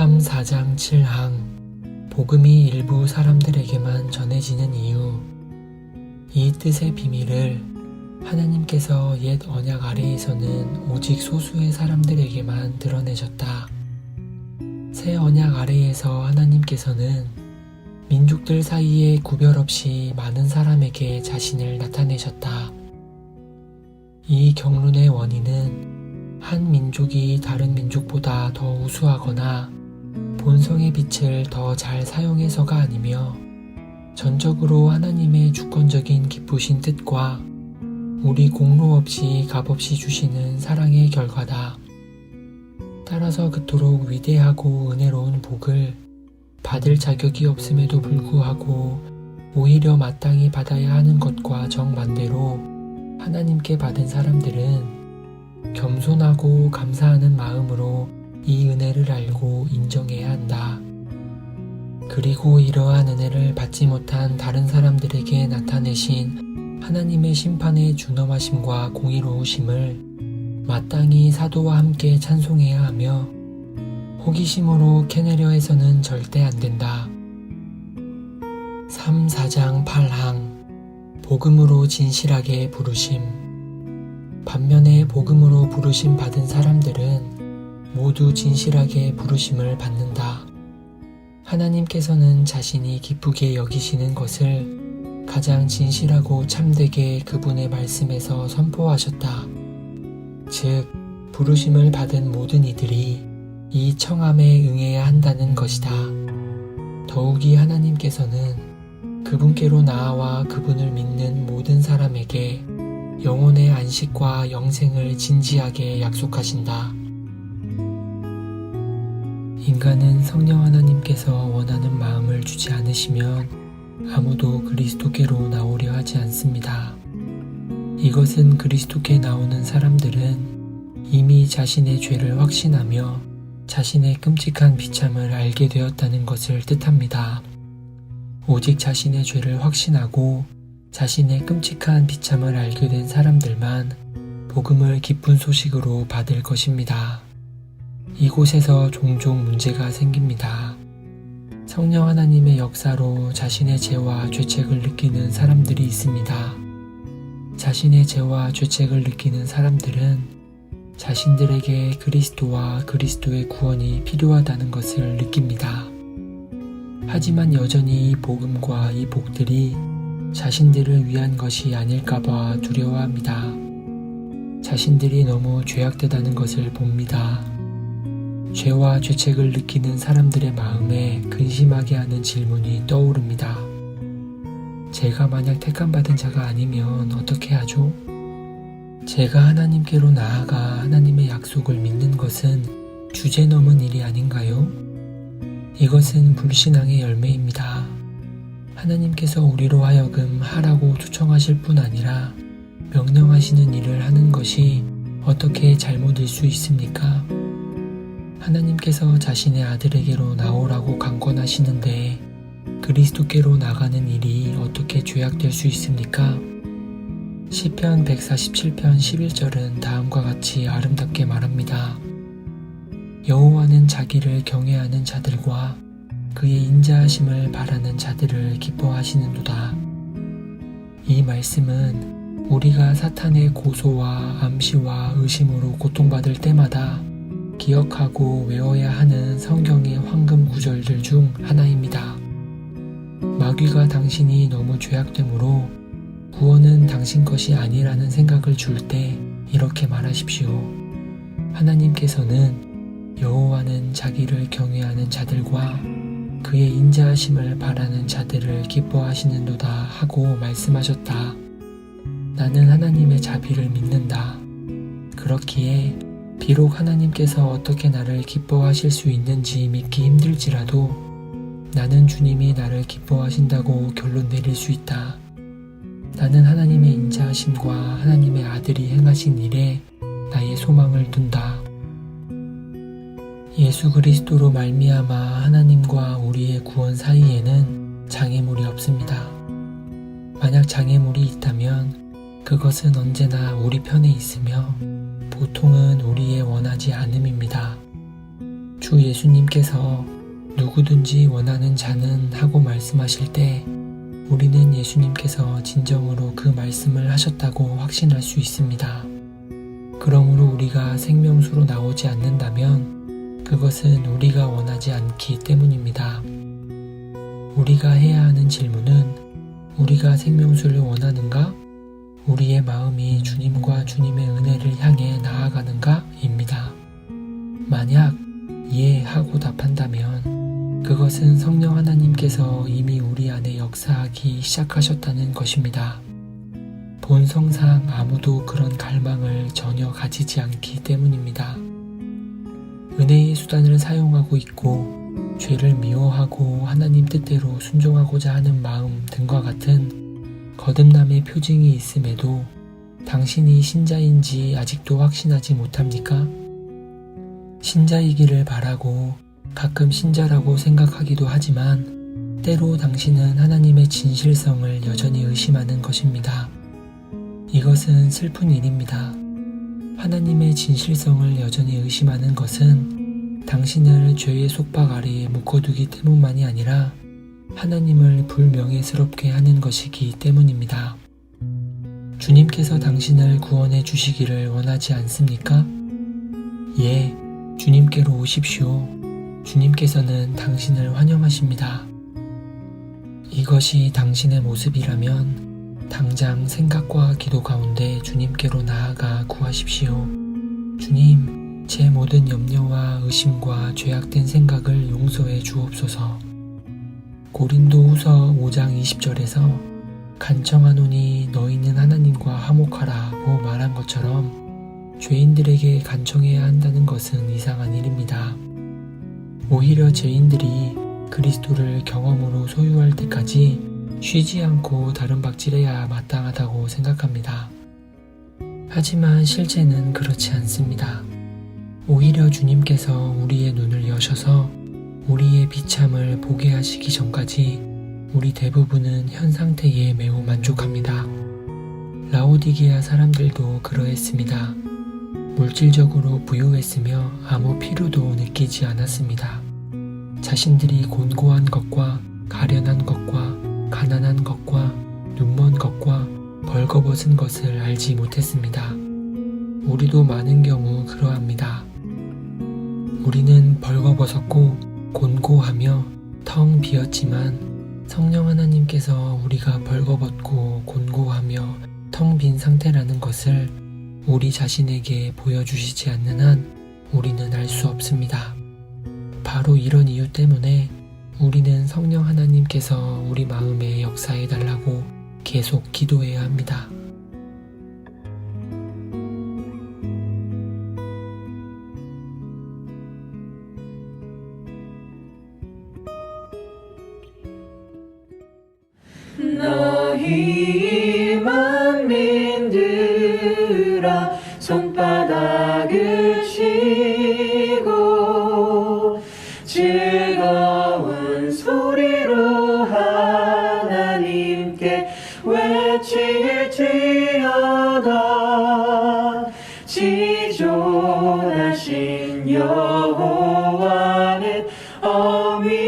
삼 4장 7항 복음이 일부 사람들에게만 전해지는 이유 이 뜻의 비밀을 하나님께서 옛 언약 아래에서는 오직 소수의 사람들에게만 드러내셨다. 새 언약 아래에서 하나님께서는 민족들 사이에 구별 없이 많은 사람에게 자신을 나타내셨다. 이 경륜의 원인은 한 민족이 다른 민족보다 더 우수하거나 본성의 빛을 더 잘 사용해서가 아니며 전적으로 하나님의 주권적인 기쁘신 뜻과 우리 공로 없이 값없이 주시는 사랑의 결과다. 따라서 그토록 위대하고 은혜로운 복을 받을 자격이 없음에도 불구하고 오히려 마땅히 받아야 하는 것과 정반대로 하나님께 받은 사람들은 겸손하고 감사하는 마음으로 이 은혜를 알고 한다. 그리고 이러한 은혜를 받지 못한 다른 사람들에게 나타내신 하나님의 심판의 준엄하심과 공의로우심을 마땅히 사도와 함께 찬송해야 하며 호기심으로 캐내려 해서는 절대 안 된다. 3, 4장 8항 복음으로 진실하게 부르심 반면에 복음으로 부르심 받은 사람들은 모두 진실하게 부르심을 받는다. 하나님께서는 자신이 기쁘게 여기시는 것을 가장 진실하고 참되게 그분의 말씀에서 선포하셨다. 즉, 부르심을 받은 모든 이들이 이 청함에 응해야 한다는 것이다. 더욱이 하나님께서는 그분께로 나아와 그분을 믿는 모든 사람에게 영혼의 안식과 영생을 진지하게 약속하신다. 인간은 성령 하나님께서 원하는 마음을 주지 않으시면 아무도 그리스도께로 나오려 하지 않습니다. 이것은 그리스도께 나오는 사람들은 이미 자신의 죄를 확신하며 자신의 끔찍한 비참을 알게 되었다는 것을 뜻합니다. 오직 자신의 죄를 확신하고 자신의 끔찍한 비참을 알게 된 사람들만 복음을 기쁜 소식으로 받을 것입니다. 이곳에서 종종 문제가 생깁니다. 성령 하나님의 역사로 자신의 죄와 죄책을 느끼는 사람들이 있습니다. 자신의 죄와 죄책을 느끼는 사람들은 자신들에게 그리스도와 그리스도의 구원이 필요하다는 것을 느낍니다. 하지만 여전히 이 복음과 이 복들이 자신들을 위한 것이 아닐까봐 두려워합니다. 자신들이 너무 죄악되다는 것을 봅니다. 죄와 죄책을 느끼는 사람들의 마음에 근심하게 하는 질문이 떠오릅니다. 제가 만약 택함받은 자가 아니면 어떻게 하죠? 제가 하나님께로 나아가 하나님의 약속을 믿는 것은 주제 넘은 일이 아닌가요? 이것은 불신앙의 열매입니다. 하나님께서 우리로 하여금 하라고 초청하실 뿐 아니라 명령하시는 일을 하는 것이 어떻게 잘못일 수 있습니까? 하나님께서 자신의 아들에게로 나오라고 강권하시는데 그리스도께로 나가는 일이 어떻게 죄악될 수 있습니까? 시편 147편 11절은 다음과 같이 아름답게 말합니다. 여호와는 자기를 경외하는 자들과 그의 인자하심을 바라는 자들을 기뻐하시는도다. 이 말씀은 우리가 사탄의 고소와 암시와 의심으로 고통받을 때마다 기억하고 외워야 하는 성경의 황금 구절들 중 하나입니다. 마귀가 당신이 너무 죄악되므로 구원은 당신 것이 아니라는 생각을 줄 때 이렇게 말하십시오. 하나님께서는 여호와는 자기를 경외하는 자들과 그의 인자하심을 바라는 자들을 기뻐하시는도다 하고 말씀하셨다. 나는 하나님의 자비를 믿는다. 그렇기에 비록 하나님께서 어떻게 나를 기뻐하실 수 있는지 믿기 힘들지라도 나는 주님이 나를 기뻐하신다고 결론 내릴 수 있다. 나는 하나님의 인자하심과 하나님의 아들이 행하신 일에 나의 소망을 둔다. 예수 그리스도로 말미암아 하나님과 우리의 구원 사이에는 장애물이 없습니다. 만약 장애물이 있다면 그것은 언제나 우리 편에 있으며 보통은 우리의 원하지 않음입니다. 주 예수님께서 누구든지 원하는 자는 하고 말씀하실 때 우리는 예수님께서 진정으로 그 말씀을 하셨다고 확신할 수 있습니다. 그러므로 우리가 생명수로 나오지 않는다면 그것은 우리가 원하지 않기 때문입니다. 우리가 해야 하는 질문은 우리가 생명수를 원하는가? 우리의 마음이 주님과 주님의 은혜를 향해 나아가는가? 입니다. 만약 예 하고 답한다면 그것은 성령 하나님께서 이미 우리 안에 역사하기 시작하셨다는 것입니다. 본성상 아무도 그런 갈망을 전혀 가지지 않기 때문입니다. 은혜의 수단을 사용하고 있고 죄를 미워하고 하나님 뜻대로 순종하고자 하는 마음 등과 같은 거듭남의 표징이 있음에도 당신이 신자인지 아직도 확신하지 못합니까? 신자이기를 바라고 가끔 신자라고 생각하기도 하지만 때로 당신은 하나님의 진실성을 여전히 의심하는 것입니다. 이것은 슬픈 일입니다. 하나님의 진실성을 여전히 의심하는 것은 당신을 죄의 속박 아래에 묶어두기 때문만이 아니라 하나님을 불명예스럽게 하는 것이기 때문입니다. 주님께서 당신을 구원해 주시기를 원하지 않습니까? 예, 주님께로 오십시오. 주님께서는 당신을 환영하십니다. 이것이 당신의 모습이라면 당장 생각과 기도 가운데 주님께로 나아가 구하십시오. 주님, 제 모든 염려와 의심과 죄악된 생각을 용서해 주옵소서. 고린도 후서 5장 20절에서 간청하노니 너희는 하나님과 화목하라고 말한 것처럼 죄인들에게 간청해야 한다는 것은 이상한 일입니다. 오히려 죄인들이 그리스도를 경험으로 소유할 때까지 쉬지 않고 다른 박질해야 마땅하다고 생각합니다. 하지만 실제는 그렇지 않습니다. 오히려 주님께서 우리의 눈을 여셔서 우리의 비참을 보게 하시기 전까지 우리 대부분은 현 상태에 매우 만족합니다. 라오디게아 사람들도 그러했습니다. 물질적으로 부유했으며 아무 필요도 느끼지 않았습니다. 자신들이 곤고한 것과 가련한 것과 가난한 것과 눈먼 것과 벌거벗은 것을 알지 못했습니다. 우리도 많은 경우 그러합니다. 우리는 벌거벗었고 곤고하며 텅 비었지만 성령 하나님께서 우리가 벌거벗고 곤고하며 텅 빈 상태라는 것을 우리 자신에게 보여주시지 않는 한 우리는 알 수 없습니다. 바로 이런 이유 때문에 우리는 성령 하나님께서 우리 마음에 역사해 달라고 계속 기도해야 합니다. 손바닥을 치고 즐거운 소리로 하나님께 외칠지어다. 지존하신 여호와는 어미하시고